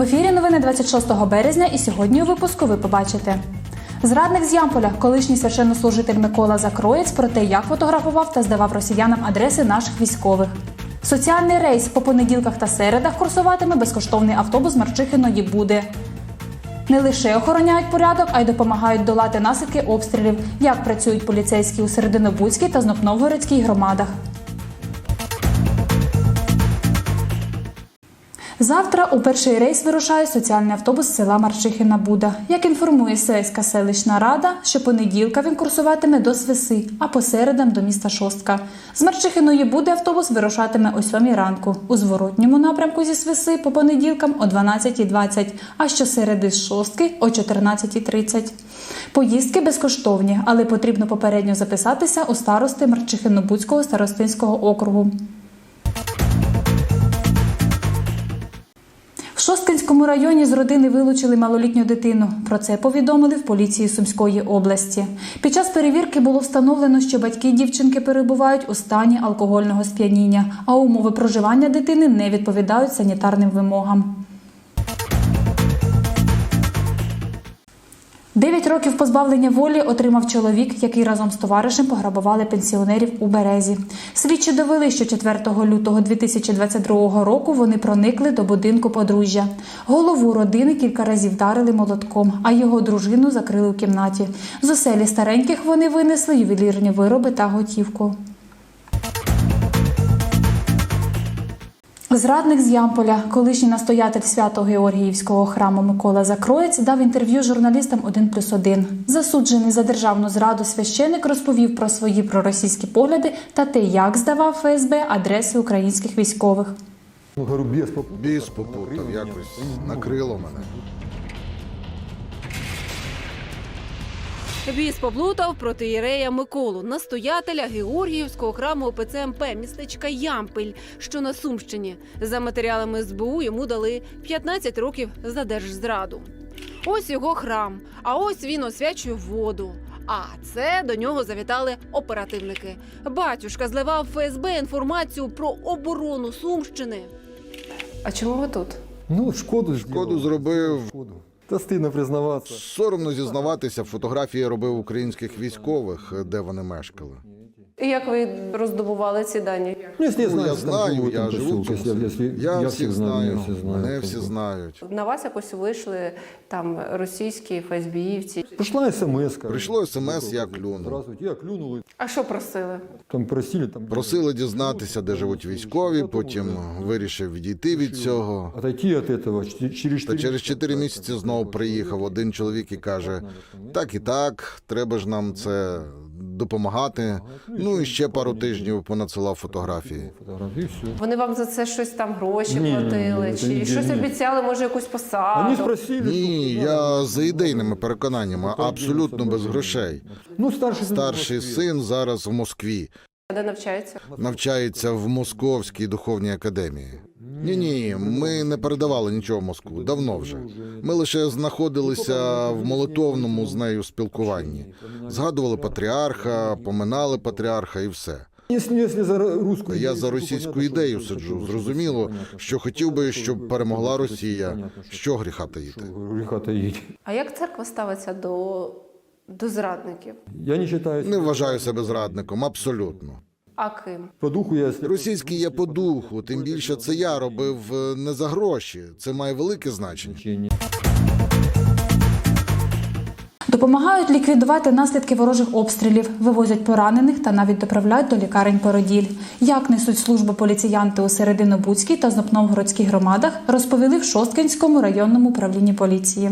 В ефірі новини 26 березня і сьогодні у випуску ви побачите. Зрадник з Ямполя, колишній священнослужитель Микола Закроєць про те, як фотографував та здавав росіянам адреси наших військових. Соціальний рейс по понеділках та середах курсуватиме безкоштовний автобус Марчихиної буде. Не лише охороняють порядок, а й допомагають долати наслідки обстрілів, як працюють поліцейські у Серединобудській та Знопновгородській громадах. Завтра у перший рейс вирушає соціальний автобус села Марчихина Буда. Як інформує Сельська селищна рада, що понеділка він курсуватиме до Свиси, а по середам до міста Шостка. З Марчихиної Буди автобус вирушатиме о 7 ранку. У зворотньому напрямку зі Свиси по понеділкам о 12.20, а щосереди з Шостки о 14.30. Поїздки безкоштовні, але потрібно попередньо записатися у старости Марчихинобудського старостинського округу. В районі з родини вилучили малолітню дитину. Про це повідомили в поліції Сумської області. Під час перевірки було встановлено, що батьки дівчинки перебувають у стані алкогольного сп'яніння, а умови проживання дитини не відповідають санітарним вимогам. Дев'ять років позбавлення волі отримав чоловік, який разом з товаришем пограбували пенсіонерів у березі. Слідчі довели, що 4 лютого 2022 року вони проникли до будинку подружжя. Голову родини кілька разів вдарили молотком, а його дружину закрили у кімнаті. З оселі стареньких вони винесли ювелірні вироби та готівку. Зрадник з Ямполя, колишній настоятель Свято-Георгіївського храму Микола Закроєць, дав інтерв'ю журналістам 1+,1. Засуджений за державну зраду священик розповів про свої проросійські погляди та те, як здавав ФСБ адреси українських військових. Ну, говорю. Біс попутав, якось накрило мене. Біс поплутав проти Єрея Миколу, настоятеля Георгіївського храму ОПЦ МП містечка Ямпіль, що на Сумщині. За матеріалами СБУ йому дали 15 років за держзраду. Ось його храм, а ось він освячує воду. А це до нього завітали оперативники. Батюшка зливав ФСБ інформацію про оборону Сумщини. А чому ви тут? Ну, шкоду Шкоду зробив. Шкоду. Та стидно признаватися. Соромно зізнаватися, фотографії робив українських військових, де вони мешкали. І як ви роздобували ці дані? Ну, если я Ну, знаю, я что там знаю, живу в я этом живу в поселке, цьому если- селі. если- Я всіх всех знаю, меня все знают. мене всі знають. На вас якось вийшли там російські ФСБівці. Пришла смс. Прийшло смс, я клюнув. Здравствуйте, я клюнул. и А що просили? Там просили, там... Просили дізнатися, де живуть військові, потім вирішив відійти від цього. Отойти от этого ч- через Та четыре- через 4 місяці знову приїхав один чоловік і каже: так і так, треба ж нам це допомагати. Ну і ще пару тижнів понадсилав фотографії. Фотографии. Вони вам за це щось там гроші Ні, платили, ні? Чи ні, щось ні. обіцяли, може, якусь Они посаду? спросили, Ні, я за ідейними переконаннями, абсолютно без грошей. Ну, старший сын Старший в син зараз в Москві, Де навчається? навчається в Московській духовній академії. Ні, ні, ми не передавали нічого в Москву, давно вже. Ми лише знаходилися в молитовному з нею спілкуванні. Згадували патріарха, поминали патріарха і все. Я за російську ідею сиджу. Зрозуміло, що хотів би, щоб перемогла Росія. Що- гріха таїти? А як церква ставиться до, до зрадників? Я не считаю... Не вважаю себе зрадником, абсолютно. А ким? По духу я... Російський є по духу, тим більше це я робив е, не за гроші. Це має велике значення. Допомагають ліквідувати наслідки ворожих обстрілів, вивозять поранених та навіть доправляють до лікарень породіль. Як несуть службу поліціянти у Серединобудській та Знопновгородській громадах, розповіли в Шосткинському районному управлінні поліції.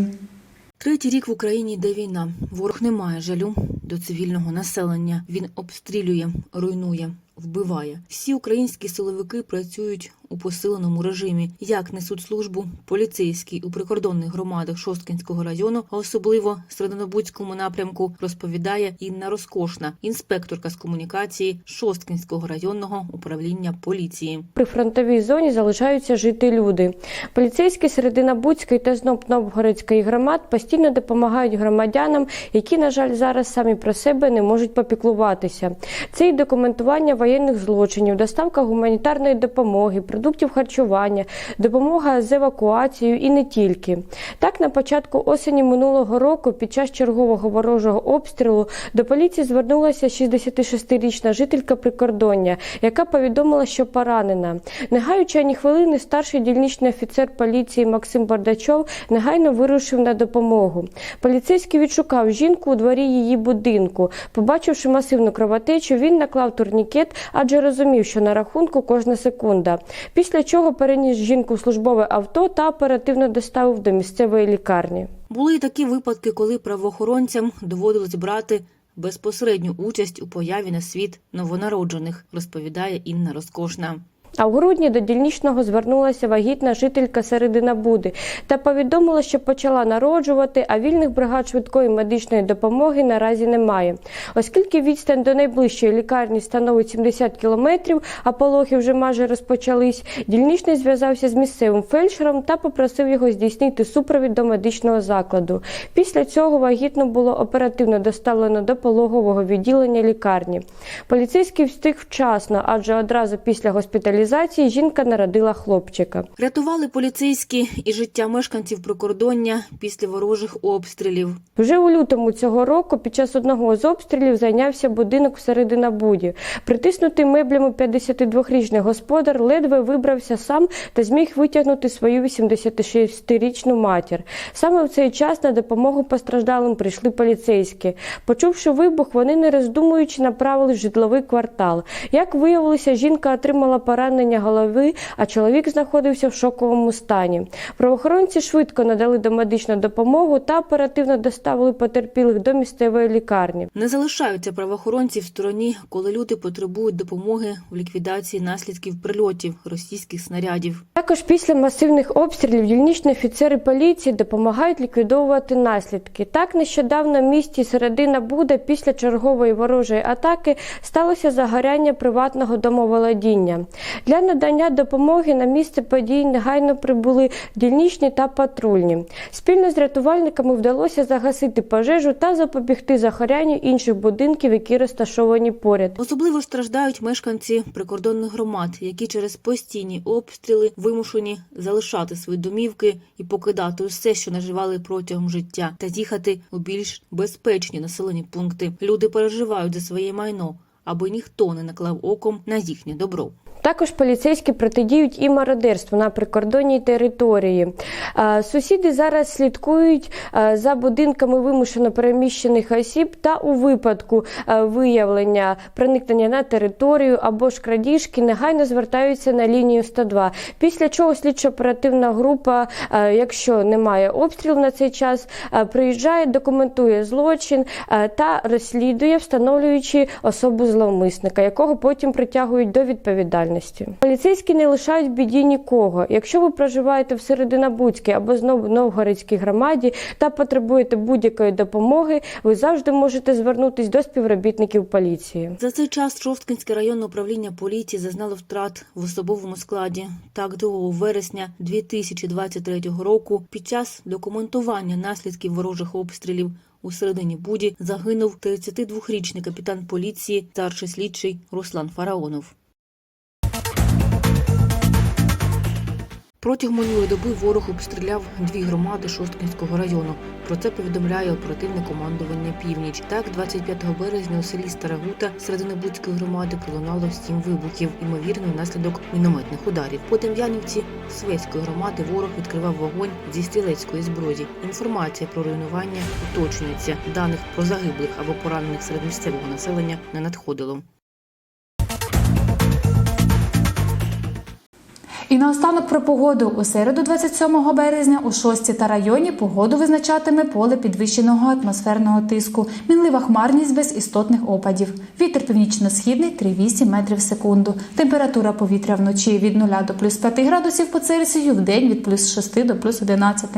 Третій рік в Україні йде війна. Ворог не має жалю до цивільного населення. Він обстрілює, руйнує, вбиває. Всі українські силовики працюють у посиленому режимі. Як несуть службу поліцейські у прикордонних громадах Шосткинського району, а особливо Серединобудському напрямку, розповідає Інна Розкошна, інспекторка з комунікації Шосткинського районного управління поліції. При фронтовій зоні залишаються жити люди. Поліцейські Серединобудської та Зноб-Новгородської громад постійно допомагають громадянам, які, на жаль, зараз самі про себе не можуть попіклуватися. Це і документування воєнних злочинів, доставка гуманітарної допомоги, продуктів харчування, допомога з евакуацією і не тільки. Так, на початку осені минулого року, під час чергового ворожого обстрілу, до поліції звернулася 66-річна жителька прикордоння, яка повідомила, що поранена. Не гаючи ані хвилини, старший дільничний офіцер поліції Максим Бардачов негайно вирушив на допомогу. Поліцейський відшукав жінку у дворі її будинку. Побачивши масивну кровотечу, він наклав турнікет, адже розумів, що на рахунку кожна секунда. Після чого переніс жінку в службове авто та оперативно доставив до місцевої лікарні. Були й такі випадки, коли правоохоронцям доводилось брати безпосередню участь у появі на світ новонароджених, розповідає Інна Розкошна. А в грудні до дільничного звернулася вагітна жителька Середина Буди та повідомила, що почала народжувати, а вільних бригад швидкої медичної допомоги наразі немає. Оскільки відстань до найближчої лікарні становить 70 кілометрів, а пологи вже майже розпочались, дільничний зв'язався з місцевим фельдшером та попросив його здійснити супровід до медичного закладу. Після цього вагітну було оперативно доставлено до пологового відділення лікарні. Поліцейський встиг вчасно, адже одразу після госпіталізації жінка народила хлопчика. Рятували поліцейські і життя мешканців прикордоння після ворожих обстрілів. Вже у лютому цього року під час одного з обстрілів зайнявся будинок в Серединабуді. Притиснутий меблями 52-річний господар ледве вибрався сам та зміг витягнути свою 86-річну матір. Саме в цей час на допомогу постраждалим прийшли поліцейські. Почувши вибух, вони не роздумуючи направили в житловий квартал. Як виявилося, жінка отримала поранення голови, а чоловік знаходився в шоковому стані. Правоохоронці швидко надали домедичну допомогу та оперативно доставили потерпілих до місцевої лікарні. Не залишаються правоохоронці в стороні, коли люди потребують допомоги в ліквідації наслідків прильотів російських снарядів. Також після масивних обстрілів дільничні офіцери поліції допомагають ліквідовувати наслідки. Так нещодавно в місті Середина Буда після чергової ворожої атаки сталося загоряння приватного домоволодіння. Для надання допомоги на місце подій негайно прибули дільничні та патрульні. Спільно з рятувальниками вдалося загасити пожежу та запобігти загорянню інших будинків, які розташовані поряд. Особливо страждають мешканці прикордонних громад, які через постійні обстріли вимушені залишати свої домівки і покидати усе, що наживали протягом життя, та їхати у більш безпечні населені пункти. Люди переживають за своє майно, аби ніхто не наклав оком на їхнє добро. Також поліцейські протидіють і мародерству на прикордонній території. Сусіди зараз слідкують за будинками вимушено переміщених осіб та у випадку виявлення проникнення на територію або ж крадіжки негайно звертаються на лінію 102. Після чого слідчо-оперативна група, якщо немає обстрілу на цей час, приїжджає, документує злочин та розслідує, встановлюючи особу зловмисника, якого потім притягують до відповідальності. Поліцейські не лишають біді нікого. Якщо ви проживаєте в Серединабудській або знову Новгородській громаді та потребуєте будь-якої допомоги, ви завжди можете звернутись до співробітників поліції. За цей час Шосткинське районне управління поліції зазнало втрат в особовому складі. Так, 2 вересня 2023 року під час документування наслідків ворожих обстрілів у середині Буді загинув 32-річний капітан поліції, старший слідчий Руслан Фараонов. Протягом минулої доби ворог обстріляв дві громади Шосткинського району. Про це повідомляє оперативне командування Північ. Так, 25 березня у селі Старагута Серединобудської громади пролунало сім вибухів, ймовірно, внаслідок мінометних ударів. По Дем'янівці Свецької громади ворог відкривав вогонь зі стрілецької зброї. Інформація про руйнування уточнюється. Даних про загиблих або поранених серед місцевого населення не надходило. І наостанок про погоду. У середу 27 березня у шості та районі погоду визначатиме поле підвищеного атмосферного тиску, мінлива хмарність без істотних опадів. Вітер північно-східний 3,8 метрів в секунду. Температура повітря вночі від 0 до плюс 5 градусів по Цельсію, в день від плюс 6 до плюс 11.